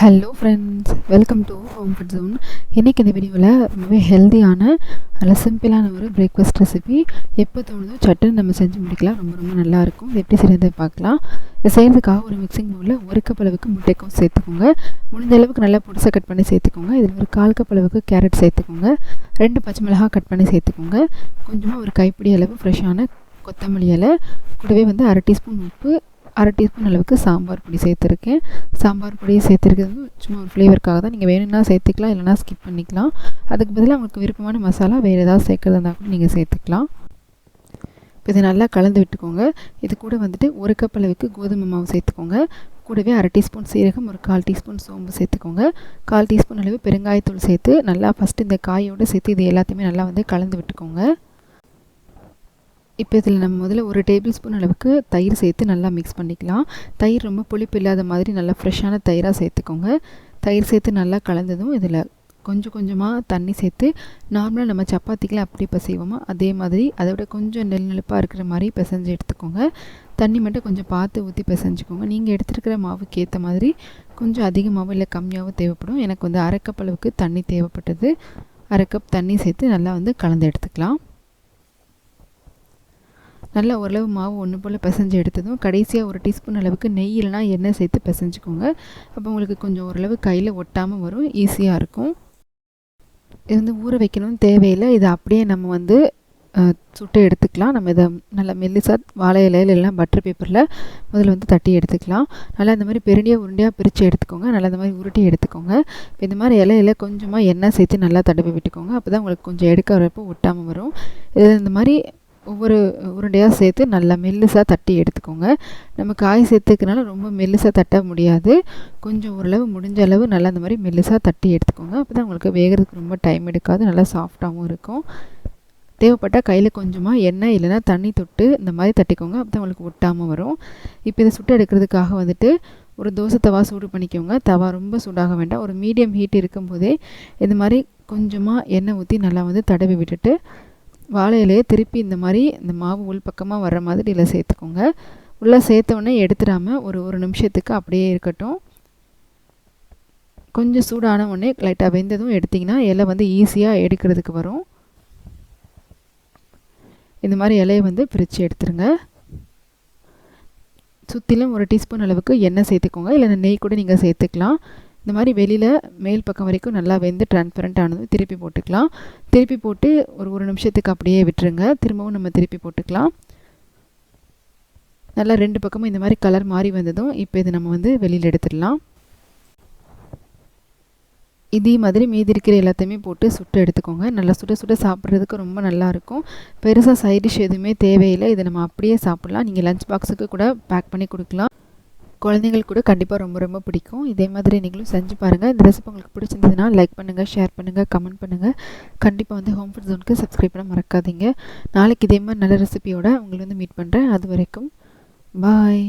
Hello friends welcome to home food zone இன்றைக்கி இந்த வீடியோவில் ரொம்பவே ஹெல்த்தியான நல்ல சிம்பிளான ஒரு பிரேக்ஃபாஸ்ட் ரெசிபி எப்போ தோணுதோ சட்டுன்னு நம்ம செஞ்சு முடிக்கலாம். ரொம்ப ரொம்ப நல்லாயிருக்கும் இது எப்படி செய்யறதை பார்க்கலாம். இதை செய்கிறதுக்காக ஒரு மிக்சிங் பவுலில் ஒரு கப் அளவுக்கு முட்டைக்கும் சேர்த்துக்கோங்க. முடிஞ்ச அளவுக்கு நல்லா புதுசாக கட் பண்ணி சேர்த்துக்கோங்க. இதில் ஒரு கால் கப் அளவுக்கு கேரட் சேர்த்துக்கோங்க. ரெண்டு பச்சை மிளகாய் கட் பண்ணி சேர்த்துக்கோங்க. கொஞ்சமாக ஒரு கைப்பிடி அளவு ஃப்ரெஷ்ஷான கொத்தமல்லி இலை. கூடவே வந்து அரை டீஸ்பூன் உப்பு அரை டீஸ்பூன் அளவுக்கு சாம்பார் பொடி சேர்த்துருக்கேன். சாம்பார் பொடி சேர்த்துருக்கிறது வந்து சும்மா ஒரு ஃப்ளேவருக்காக தான். நீங்கள் வேணும்னா சேர்த்துக்கலாம் இல்லைனா ஸ்கிப் பண்ணிக்கலாம். அதுக்கு பதிலாக உங்களுக்கு விருப்பமான மசாலா வேறு ஏதாவது சேர்க்குறதா இருந்தால் கூட நீங்கள் சேர்த்துக்கலாம். இப்போ இதை நல்லா கலந்து விட்டுக்கோங்க. இது கூட வந்துட்டு ஒரு கப் அளவுக்கு கோதுமை மாவு சேர்த்துக்கோங்க. கூடவே அரை டீஸ்பூன் சீரகம் ஒரு கால் டீஸ்பூன் சோம்பு சேர்த்துக்கோங்க. கால் டீஸ்பூன் அளவு பெருங்காயத்தூள் சேர்த்து நல்லா ஃபஸ்ட்டு இந்த காயோடு சேர்த்து இது எல்லாத்தையுமே நல்லா வந்து கலந்து விட்டுக்கோங்க. இப்போ இதில் நம்ம முதல்ல ஒரு டேபிள் ஸ்பூன் அளவுக்கு தயிர் சேர்த்து நல்லா மிக்ஸ் பண்ணிக்கலாம். தயிர் ரொம்ப புளிப்பு இல்லாத மாதிரி நல்லா ஃப்ரெஷ்ஷான தயிராக சேர்த்துக்கோங்க. தயிர் சேர்த்து நல்லா கலந்ததும் இதில் கொஞ்சம் கொஞ்சமாக தண்ணி சேர்த்து நார்மலாக நம்ம சப்பாத்திக்கெலாம் அப்படி இப்போ செய்வோமோ அதே மாதிரி அதை விட கொஞ்சம் நெல் நெழுப்பாக இருக்கிற மாதிரி பிசைஞ்சு எடுத்துக்கோங்க. தண்ணி மட்டும் கொஞ்சம் பார்த்து ஊற்றி பிசைஞ்சுக்கோங்க. நீங்கள் எடுத்துருக்கிற மாவுக்கு ஏற்ற மாதிரி கொஞ்சம் அதிகமாகவும் இல்லை கம்மியாகவும் தேவைப்படும். எனக்கு வந்து அரை கப் அளவுக்கு தண்ணி தேவைப்பட்டது. அரை கப் தண்ணி சேர்த்து நல்லா வந்து கலந்து எடுத்துக்கலாம். நல்லா ஓரளவு மாவு ஒன்று போல் பிசைஞ்சு எடுத்ததும் கடைசியாக ஒரு டீஸ்பூன் அளவுக்கு நெய் இல்லைனா எண்ணெய் சேர்த்து பிசைஞ்சுக்கோங்க. அப்போ உங்களுக்கு கொஞ்சம் ஓரளவு கையில் ஒட்டாமல் வரும் ஈஸியாக இருக்கும். இது வந்து ஊற வைக்கணும்னு தேவையில்லை. இதை அப்படியே நம்ம வந்து சுட்டு எடுத்துக்கலாம். நம்ம இதை நல்லா மெல்லிசாக வாழை இலையில எல்லாம் பட்டர் பேப்பரில் முதல்ல வந்து தட்டி எடுத்துக்கலாம். நல்லா இந்த மாதிரி பெருண்டியாக உருண்டையாக பிரித்து எடுத்துக்கோங்க. நல்லா இந்த மாதிரி உருட்டி எடுத்துக்கோங்க. இப்போ இந்த மாதிரி இலையில கொஞ்சமாக எண்ணெய் சேர்த்து நல்லா தடவி விட்டுக்கோங்க. அப்போ தான் உங்களுக்கு கொஞ்சம் எடுக்க வரப்போ ஒட்டாமல் வரும். இது இந்த மாதிரி ஒவ்வொரு உருண்டையாக சேர்த்து நல்லா மெல்லுசாக தட்டி எடுத்துக்கோங்க. நம்ம காய் சேர்த்துக்கனால ரொம்ப மெல்லுசாக தட்ட முடியாது. கொஞ்சம் ஓரளவு முடிஞ்ச அளவு நல்லா அந்த மாதிரி மெல்லுசாக தட்டி எடுத்துக்கோங்க. அப்போ தான் உங்களுக்கு வேகிறதுக்கு ரொம்ப டைம் எடுக்காது. நல்லா சாஃப்டாகவும் இருக்கும். தேவைப்பட்டால் கையில் கொஞ்சமாக எண்ணெய் இல்லைன்னா தண்ணி தொட்டு இந்த மாதிரி தட்டிக்கோங்க. அப்போ தான் உங்களுக்கு ஒட்டாமல் வரும். இப்போ இதை சுட்டு எடுக்கிறதுக்காக வந்துட்டு ஒரு தோசை தவா சூடு பண்ணிக்கோங்க. தவா ரொம்ப சூடாக வேண்டாம். ஒரு மீடியம் ஹீட் இருக்கும்போதே இது மாதிரி கொஞ்சமாக எண்ணெய் ஊற்றி நல்லா வந்து தடவி விட்டுட்டு வாழை இலையை திருப்பி இந்த மாதிரி இந்த மாவு உள் பக்கமாக வர்ற மாதிரி இதில் சேர்த்துக்கோங்க. உள்ளே சேர்த்தோடனே எடுத்துடாமல் ஒரு ஒரு நிமிஷத்துக்கு அப்படியே இருக்கட்டும். கொஞ்சம் சூடான உடனே லைட்டாக வெந்ததும் எடுத்திங்கன்னா இலை வந்து ஈஸியாக எடுக்கிறதுக்கு வரும். இந்த மாதிரி இலையை வந்து பிரித்து எடுத்துருங்க. சுற்றிலும் ஒரு டீஸ்பூன் அளவுக்கு எண்ணெய் சேர்த்துக்கோங்க. இல்லைன்னா நெய் கூட நீங்கள் சேர்த்துக்கலாம். இந்த மாதிரி வெளியில் மேல் பக்கம் வரைக்கும் நல்லா வெந்து டிரான்ஸ்பரண்ட் ஆனதும் திருப்பி போட்டுக்கலாம். திருப்பி போட்டு ஒரு ஒரு நிமிஷத்துக்கு அப்படியே விட்டுருங்க. திரும்பவும் நம்ம திருப்பி போட்டுக்கலாம். நல்லா ரெண்டு பக்கமும் இந்த மாதிரி கலர் மாறி வந்ததும் இப்போ இது நம்ம வந்து வெளியில் எடுத்துடலாம். இதே மாதிரி மீதி இருக்கிற எல்லாத்தையுமே போட்டு சுட்டு எடுத்துக்கோங்க. நல்லா சுட சுட சாப்பிட்றதுக்கு ரொம்ப நல்லாயிருக்கும் பெருசாக சைட் டிஷ் எதுவுமே தேவையில்லை. இதை நம்ம அப்படியே சாப்பிட்லாம். நீங்கள் லஞ்ச் பாக்ஸுக்கு கூட பேக் பண்ணி கொடுக்கலாம். குழந்தைங்களுக்கு கூட கண்டிப்பாக ரொம்ப ரொம்ப பிடிக்கும். இதே மாதிரி நீங்களும் செஞ்சு பாருங்கள் இந்த ரெசிபி உங்களுக்கு பிடிச்சிருந்ததுன்னா லைக் பண்ணுங்கள் ஷேர் பண்ணுங்கள் கமெண்ட் பண்ணுங்கள் கண்டிப்பாக வந்து ஹோம் ஃபுட் ஜோனுக்கு சப்ஸ்கிரைப் பண்ண மறக்காதீங்க. நாளைக்கு இதே மாதிரி நல்ல ரெசிபியோட உங்களை வந்து மீட் பண்ணுறேன் அது வரைக்கும் பாய்